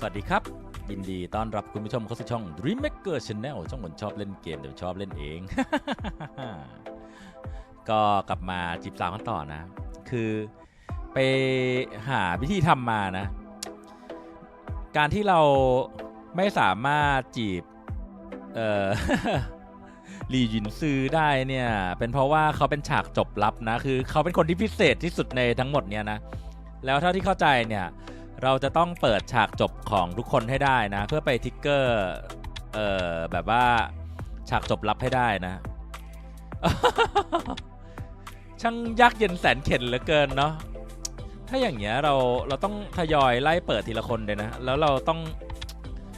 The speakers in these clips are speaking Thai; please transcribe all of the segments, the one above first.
สวัสดีครับ ยินดีต้อนรับคุณผู้ชมเข้าสู่ช่อง Dream Maker Channel ช่องคนชอบเล่นเกมแต่ชอบเล่นเอง ก็กลับมาจีบสาวกันต่อนะ คือไปหาวิธีทำมานะ การที่เราไม่สามารถจีบ เอ่อหลีหยินซือได้เนี่ย เป็นเพราะว่าเขาเป็นฉากจบลับนะ คือเขาเป็นคนที่พิเศษที่สุดในทั้งหมดเนี่ยนะ แล้วเท่าที่เข้าใจเนี่ย เราจะต้องเปิดฉากจบของทุกคนให้ได้นะ เพื่อไปทิกเกอร์เอ่อแบบว่าฉากจบลับให้ได้นะ ช่างยากเย็นแสนเข็นเหลือเกินเนาะถ้าอย่างเงี้ยเราเราต้องทยอยไล่เปิดทีละคนเลยนะ แล้วเราต้อง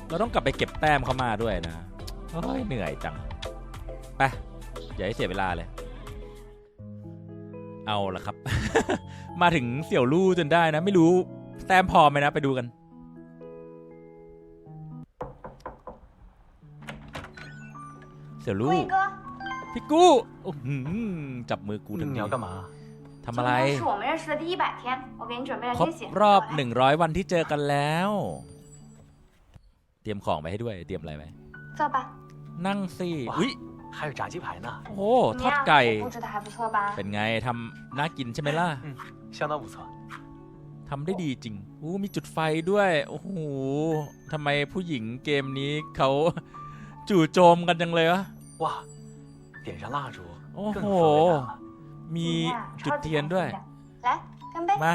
เราต้องกลับไปเก็บแต้มเข้ามาด้วยนะโอ้ยเหนื่อยจังไปอย่าให้เสียเวลาเลย เอาละครับ มาถึงเสี่ยวลู่จนได้นะ ไม่รู้ แต้มพอไหมนะ ไปดูกัน เสี่ยวลู่ 贵哥， พี่กู้อื้อหือจับมือกูทัน 你 ที 要干嘛？ ทำ 今 อะไร 天是我们认识的第一百天，我给你准备了 ครบ 惊喜。 รอบ 来 100 วันที่เจอกันแล้ว เตรียมของไปให้ด้วย เตรียมอะไรไว้ 坐吧。 นั่งสิ 哇 อุ้ย 还有炸鸡排呢， โอ้โห 怎 ท 么 อด 样？ ไก่ 我布置的还不错吧？ เป็นไงทำน่ากินใช่ไหมล่ะ 相当不错。 ทำได้ดีจริงอู้มีจุดไฟด้วย โอ้โหทำไมผู้หญิงเกมนี้เขา จู่โจมกันจังเลยวะ 哇，点上蜡烛 โอ้ 更 โห 氛围感了。 มี 今天啊 จุด 超级 เทียน 开 ด้วย 心的。来，干杯！ มา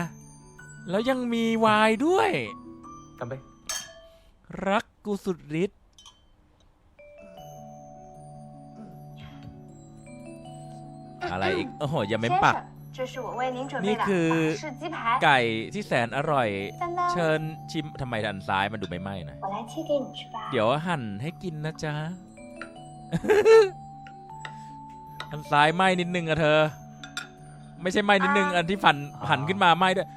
แล้วยังมีไวน์ด้วย 干杯！ รักกูสุดฤทธิ์อะไรอีก โอ้โห อย่าเม้ม 先 ปาก 生，这是我为您准 นี่คือไก่ที่แสนอร่อย เชิญชิมทำไมดันซ้ายมันดูไม่ไหม้นะ เดี๋ยวหั่นให้กินนะจ๊ะอันซ้ายไหม้นิดนึงอะเธอ ไม่ใช่ไหม้นิดนึงอันที่ฝันหันขึ้นมาไหม้ด้วย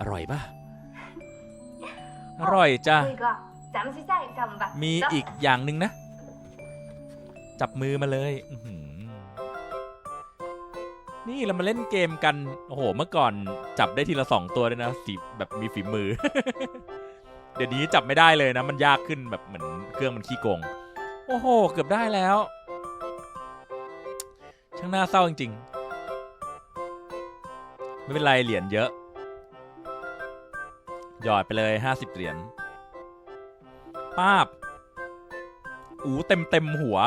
อร่อยปะอร่อยจ้ะมีอีกอย่างหนึ่งนะ จับมือมาเลย อื นี่เรามาเล่นเกมกัน โอ้โห เมื่อก่อนจับได้ทีละสองตัวเลยนะสีแบบมีฝีมือ เดี๋ยวนี้จับไม่ได้เลยนะ มันยากขึ้นแบบเหมือนเครื่องมันขี้โกง โอ้โห เกือบได้แล้ว ช่างน่าเศร้าจริงๆ ไม่เป็นไรเหรียญเยอะ หยอดไปเลยห้าสิบเหรียญป้าบ อูเต็มเต็มหัว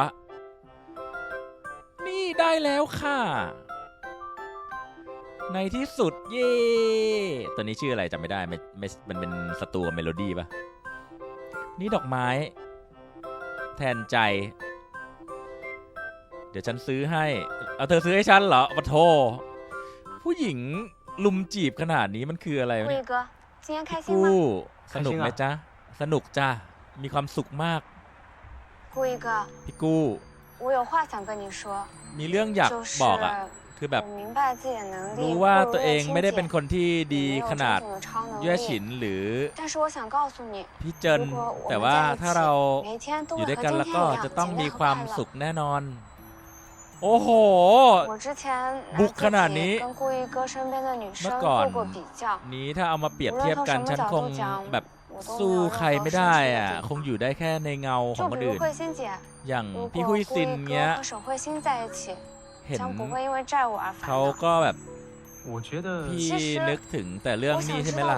นี่ได้แล้วค่ะ ในที่สุดเย่ตัวนี้ชื่ออะไรจำไม่ได้ม่ไม่มันเป็นสตูเมโลดี้ปะนี่ดอกไม้ แทนใจ เดี๋ยวฉันซื้อให้ เอาเธอซื้อให้ฉันเหรอปะโท ผู้หญิงลุมจีบขนาดนี้มันคืออะไรเนี่ยกู้สนุกไหมจ๊ะ สนุกจ้ะ มีความสุขมากพี่กู้มีเรื่องอยากบอกอะ คือแบบรู้ว่าตัวเองไม่ได้เป็นคนที่ดีขนาดเย่อฉินหรือพี่เจินแต่ว่าถ้าเราอยู่ด้วยกันแล้วก็จะต้องมีความสุขแน่นอน โอ้โห บุกขนาดนี้ เมื่อก่อนนี้ถ้าเอามาเปรียบเทียบกันฉันคงแบบสู้ใครไม่ได้อะ คงอยู่ได้แค่ในเงาของคนอื่น อย่างพี่ฮุยซินเนี้ย เห็นเขาก็แบบพี่นึกถึงแต่เรื่องนี้ใช่ไหมล่ะ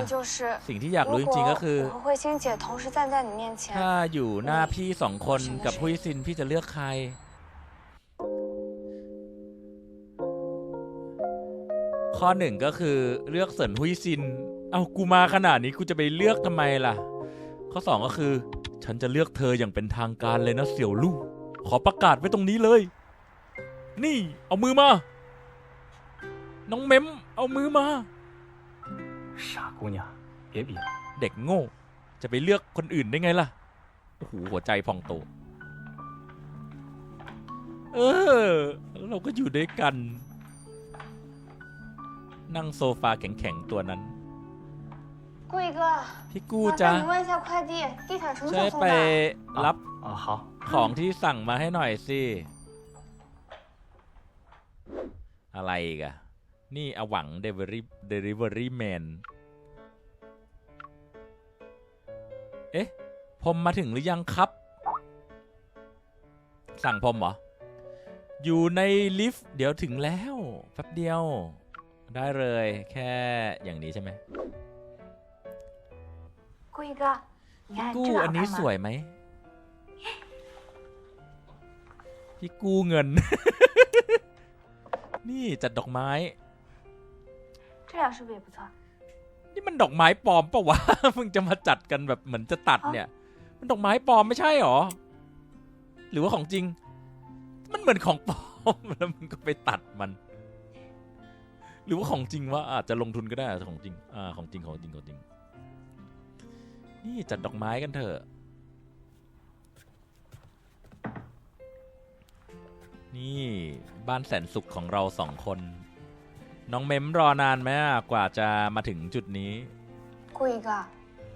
สิ่งที่อยากรู้จริงๆก็คือ ถ้าอยู่หน้าพี่สองคนกับฮุยซินพี่จะเลือกใครข้อหนึ่งก็คือเลือกเสินฮุยซิน เอากูมาขนาดนี้กูจะไปเลือกทำไมล่ะ ข้อสองก็คือ ฉันจะเลือกเธออย่างเป็นทางการเลยนะเสี่ยวลู่ขอประกาศไว้ตรงนี้เลย นี่ เอามือมา น้องเม้ม เอามือมา 傻姑娘，别比了。 เด็กโง่ จะไปเลือกคนอื่นได้ไงล่ะ โอ้โห หัวใจพองโต เออ แล้วเราก็อยู่ด้วยกัน นั่งโซฟาแข็งๆ ตัวนั้น 顾一哥， พี่กู้ 麻 จ้ะ 烦你问一下快递，地毯什么时 ช่วย 候送 ไป 的？ รับ 啊，好， ของที่สั่งมาให้หน่อยสิ อะไรกะนี่อวังเดลิเวอรี่เดลิเวอรี่แมนเอ๊ะพอมมาถึงหรือยังครับ สั่งพอมเหรอ อยู่ในลิฟต์เดี๋ยวถึงแล้วแป๊บเดียว ได้เลยแค่อย่างนี้ใช่ไหมกูกู้อันนี้สวยไหมพี่กู้เงิน นี่จัดดอกไม้ 这俩是不是也不错？ นี่มันดอกไม้ปลอมปะวะ มึงจะมาจัดกันแบบเหมือนจะตัดเนี่ย มันดอกไม้ปลอมไม่ใช่หรอ หรือว่าของจริง มันเหมือนของปลอม แล้วมึงก็ไปตัดมัน หรือว่าของจริงวะอาจจะลงทุนก็ได้อาจจะของจริง อ่า ของจริงของจริงของจริง นี่จัดดอกไม้กันเถอะ นี่บ้านแสนสุขของเราสองคน น้องเมมรอนานไหมอะกว่าจะมาถึงจุดนี้ 顾一哥，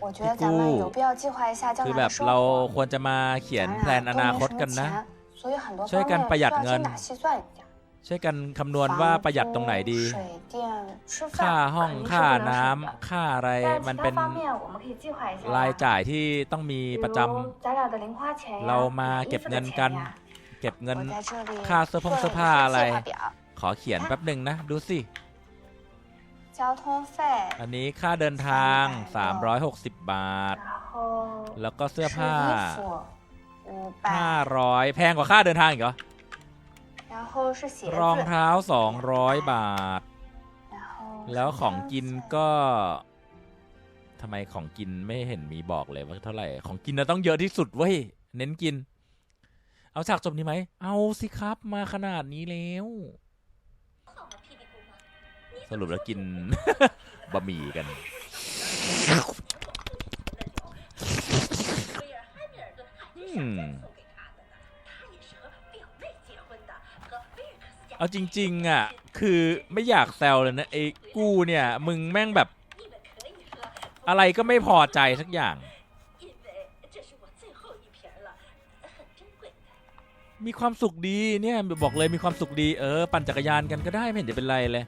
我觉得你咱们顾有必要计划一下将 คือ 来 แบ 的 บ 生 เรา 活。 ควรจะมาเขียน 咱 แพลน 俩 อ 都 นา 没 คต 什么 กันนะ 钱，所以很多 ช่วย 方 กัน 面 ประหยัด 需要 เงิน 精打细算一下。 ช่วยกันคำนวณว่าประหยัดตรงไหนดี 房租水电吃 ค่า 饭 ห้อง 肯定是 ค่า 不能 น้ำ 省的。 ค่าอะไร 但 มัน 是其 เป็ 他 น 方面我们可以计划一下 ราย 呀。 จ่ายที่ต้องมี 比 ประจำ 如咱俩的零花钱呀， เรามา 买衣 เก็บ 服的 เงิน 钱 กัน 呀 เ ก็บเงินค่าเสื้อผงเสื้อผ้าอะไร ขอเขียนแป๊บหนึ่งนะ ดูสิ อันนี้ค่าเดินทาง 360 บาท แล้วก็เสื้อผ้า 500 แพงกว่าค่าเดินทางอีกเหรอรองเท้า 200 บาท แล้วของกินก็ทำไมของกินไม่เห็นมีบอกเลยว่าเท่าไหร่ ของกินเราต้องเยอะที่สุดเว้ย เน้นกิน เอาฉากจบนี้ไหม เอาสิครับมาขนาดนี้แล้ว สรุปแล้วกิน บะหมี่กัน อืมเอาจริง ๆ อะ คือไม่อยากแซวเลยนะไอ้กูเนี่ย มึงแม่งแบบ อะไรก็ไม่พอใจสักอย่าง มีความสุขดีเนี่ยบอกเลยมีความสุขดีเออปั่นจักรยานกันก็ได้ไม่เห็นจะเป็นไรเลย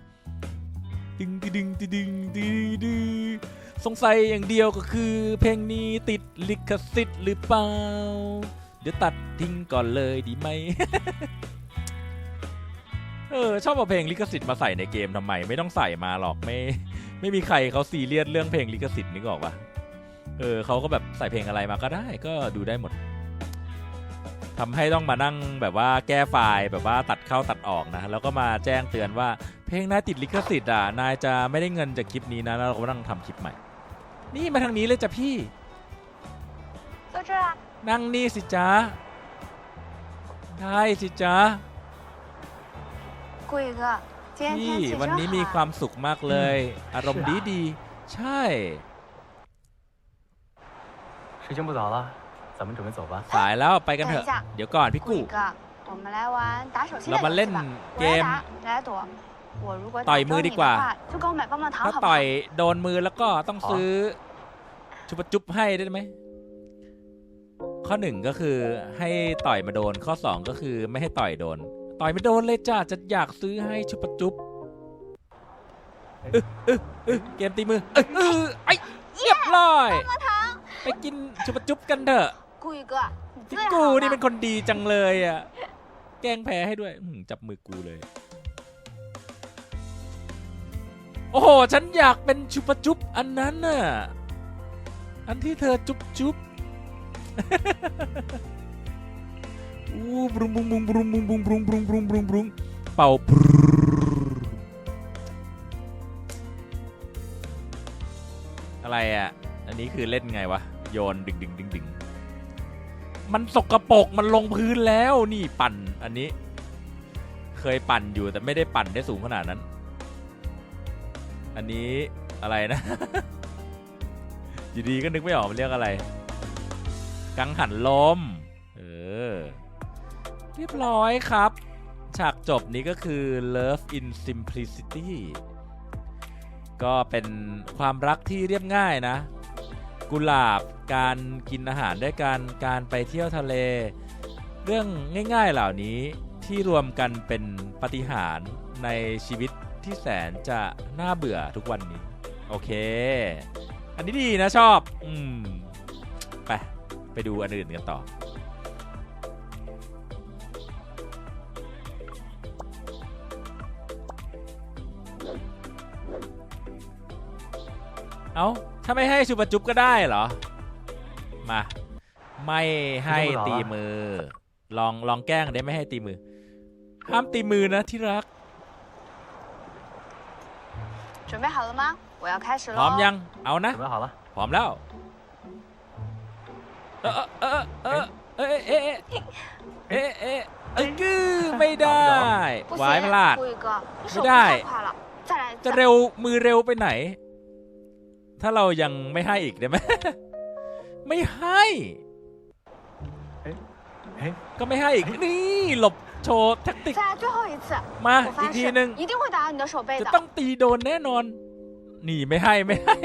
ดึงดึงดึงดึงดึงดึงสงสัยอย่างเดียวก็คือ เพลงนี้ติดลิขสิทธิ์หรือเปล่า เดี๋ยวตัดทิ้งก่อนเลยดีไหมเออชอบเอาเพลงลิขสิทธิ์มาใส่ในเกมทำไมไม่ต้องใส่มาหรอกไม่ ไม่มีใครเขาซีเรียสเรื่องเพลงลิขสิทธิ์นึกออกปะเออเขาก็แบบใส่เพลงอะไรมาก็ได้ก็ดูได้หมด ทำให้ต้องมานั่งแบบว่าแก้ไฟล์แบบว่าตัดเข้าตัดออกนะ แล้วก็มาแจ้งเตือนว่าเพลงนายติดลิขสิทธิ์อ่ะ นายจะไม่ได้เงินจากคลิปนี้นะ แล้วเราก็มานั่งทำคลิปใหม่ นี่มาทางนี้เลยจ้ะพี่ 坐这儿啊。 นั่งนี่สิจ๊ะ ได้สิจ๊ะ 顾一哥，今天 พี่ 天气 วัน 真 นี้มีค 好 วามสุขมากเลย อารมณ์ดีดีๆใช่ 时间不早了， 咱们准备走吧。 สายแล้วไปกันเถอะ 等一下 เดี๋ยวก่อนพี่ 顾 กู้ 一哥，我们来玩打手心的 เรามา 游 เล่ 戏 น 吧。我 เก 来 ม 打，你来躲。我如果 ต่อย 打 มือ 中 ดี 你 กว่า 的话，就给我买棒棒糖 ถ้า 好不 ต่ 好 อย？โดนมือแล้วก็ต้องซื้อชุบจุ๊บให้ได้ไหม ข้อหนึ่งก็คือให้ต่อยมาโดน ข้อสองก็คือไม่ให้ต่อยโดน ต่อยไม่โดนเลยจ้าจะอยากซื้อให้ชุบจุ๊บเออเออเออเกมตีมือ เออเออไอเรียบร้อยไปกินชุบจุ๊บกันเถอะ กูอีกอะกูนี่เป็นคนดีจังเลยอะ แกงแพ้ให้ด้วยจับมือกูเลย โอ้โห ฉันอยากเป็นชุปจุบอันนั้นน่ะ อันที่เธอจุบจุบอู้บรุงบรุงบรุงบรุงบรุงบรุงบรุงบรุงบรุงบรุงบรุงเป่าอะไรอะ อันนี้คือเล่นไงวะ โยนดึงดึงดึงดึง มันสกรปรกมันลงพื้นแล้วนี่ปั่นอันนี้ เคยปั่นอยู่แต่ไม่ได้ปั่นได้สูงขนาดนั้น อันนี้อะไรนะอยู่ดีก็นึกไม่ออกมันเรียกอะไร กังหันลม เออ เรียบร้อยครับ ฉากจบนี้ก็คือ Love in Simplicity ก็เป็นความรักที่เรียบง่ายนะ กุหลาบ การกินอาหารด้วยกัน การไปเที่ยวทะเล เรื่องง่ายๆเหล่านี้ที่รวมกันเป็นปฏิหารในชีวิตที่แสนจะน่าเบื่อทุกวันนี้ โอเค อันนี้ดีนะชอบ อืม ไป ไปดูอันอื่นกันต่อเอา ถ้าไม่ให้ชูปะจุ๊บก็ได้เหรอ มา ไม่ให้ตีมือ ลองลองแกล้งได้ไม่ให้ตีมือ ห้ามตีมือนะที่รัก 准备好了吗？我要开始 พร้อ 喽 ม。ยัง เอานะ 准备好了， พร้อมแล้ว เออเออเออเออเออเออเออเออเออกือไม่ได้ 不 วายพลาด 行，顾宇哥，你手 ไม่ 速 ได้ 太快了，再来一 จะ 次。 เร็วมือเร็วไปไหน ถ้าเรายังไม่ให้อีกได้ไหม ไม่ให้ก็ไม่ให้อีกนี่หลบโชว์แท็กติกมาอีกทีหนึ่งจะต้องตีโดนแน่นอน นี่ไม่ให้ไม่ให้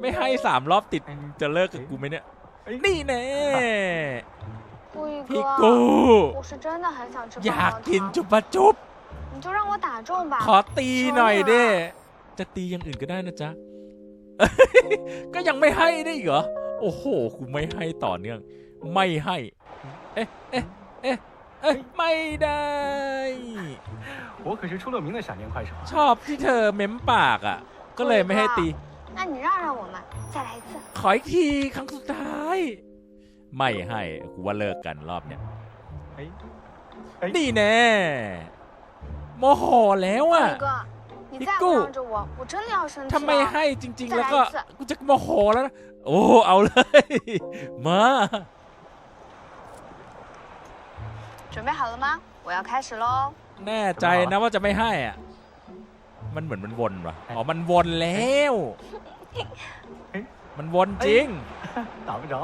ไม่ให้สามรอบติดจะเลิกกับกูไหมเนี่ย นี่แน่พี่กูอยากกินจุบจุบขอตีหน่อยเด้จะตีอย่างอื่นก็ได้นะจ๊ะ ก็ยังไม่ให้ได้อีกเหรอ โอ้โหกูไม่ให้ต่อเนื่อง ไม่ให้ เอ๊ะ เอ๊ะ เอ๊ะ เอ๊ะ ไม่ได้ 我可是出了名的闪电快手。 ชอบที่เธอเม้มปากอ่ะ ก็เลยไม่ให้ตี 那你让让我们，再来一次。 ขออีกทีครั้งสุดท้าย ไม่ให้ กูว่าเลิกกันรอบเนี้ย 哎， นี่แน่ โมโหแล้ว 顾 อ่ะ 宇哥，你再不你够让着我，我真的要生气 ถ้าไม่ 了。 ให้จริง ๆ แล้วก็ 再来一次 กูจะโมโหแล้วนะ โอ้ เอาเลย มา 准备好了吗？我要开始喽。 แน่ใจนะว่าจะไม่ให้อ่ะ มันเหมือนมันวนวะอ๋อ มันวนแล้ว มันวนจริง 打不着。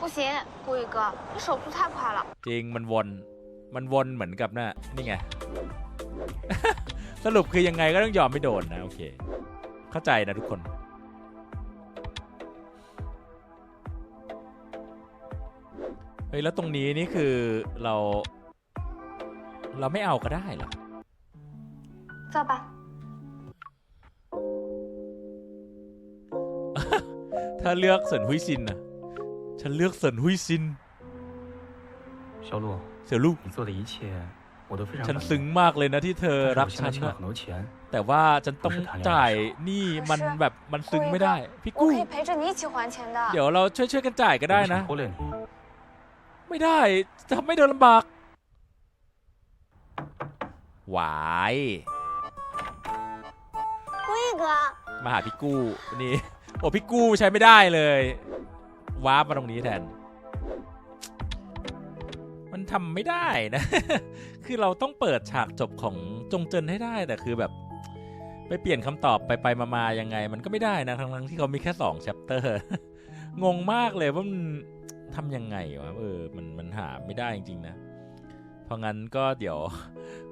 不行，顾宇哥，你手速太快了。 จริง มันวน มันวนเหมือนกับน่ะ นี่ไง สรุปคือยังไงก็ต้องยอมไม่โดนนะ โอเค เข้าใจนะทุกคน เฮ้ย แล้วตรงนี้นี่คือเรา เราไม่เอาก็ได้เหรอ 造吧。 ถ้าเลือกเซินฮุยซินนะฉันเลือกเซินฮุยซิน 小鹿， เสี่ยวลูก 你做的一切我都非常 ฉันซึ้งมากเลยนะที่เธอรักฉันนะแต่ว่าฉันต้องจ่ายนี่มันแบบมันซึ้งไม่ได้ พี่กู้เดี๋ยวเราช่วยๆกันจ่ายก็ได้นะ ไม่ได้ทำให้เธอลำบากหวายมาหาพี่กู้นี่โอ้พี่กู้ใช้ไม่ได้เลยว้ามาตรงนี้แทน ทำไม่ได้นะ คือเราต้องเปิดฉากจบของจงเจินให้ได้แต่คือแบบ ไปเปลี่ยนคำตอบไปไปมามายังไง มันก็ไม่ได้นะทั้งทั้งๆที่เขามีแค่สองแชปเตอร์งงมากเลยว่ามันทำยังไงวะเออมันมันหาไม่ได้จริงๆนะ เพราะงั้นก็เดี๋ยว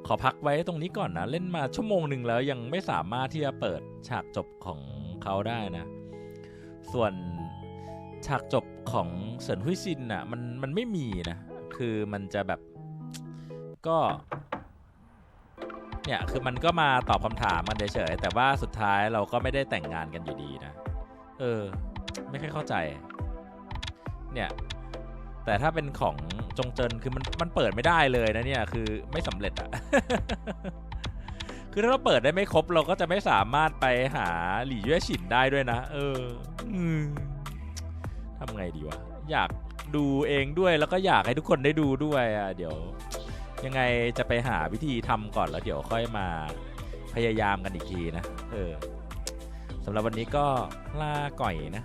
ขอพักไว้ตรงนี้ก่อนนะ เล่นมาชั่วโมงหนึ่งแล้วยังไม่สามารถที่จะเปิดฉากจบของเขาได้นะ ส่วนฉากจบของเซินฮุยซินน่ะมันมันไม่มีนะ คือมันจะแบบก็เนี่ยคือมันก็มาตอบคำถามมันเฉยๆแต่ว่าสุดท้ายเราก็ไม่ได้แต่งงานกันอยู่ดีนะ เออ ไม่ค่อยเข้าใจ เนี่ย แต่ถ้าเป็นของจงเจินคือมันมันเปิดไม่ได้เลยนะเนี่ย คือไม่สำเร็จอะคือถ้าเราเปิดได้ไม่ครบเราก็จะไม่สามารถไปหาหลี่เย่ฉินได้ด้วยนะ เอออืมทำไงดีวะ อยาก ดูเองด้วยแล้วก็อยากให้ทุกคนได้ดูด้วยอะเดี๋ยว ยังไงจะไปหาวิธีทำก่อนแล้วเดี๋ยวค่อยมาพยายามกันอีกทีนะเออสำหรับวันนี้ก็ลาก่อยนะ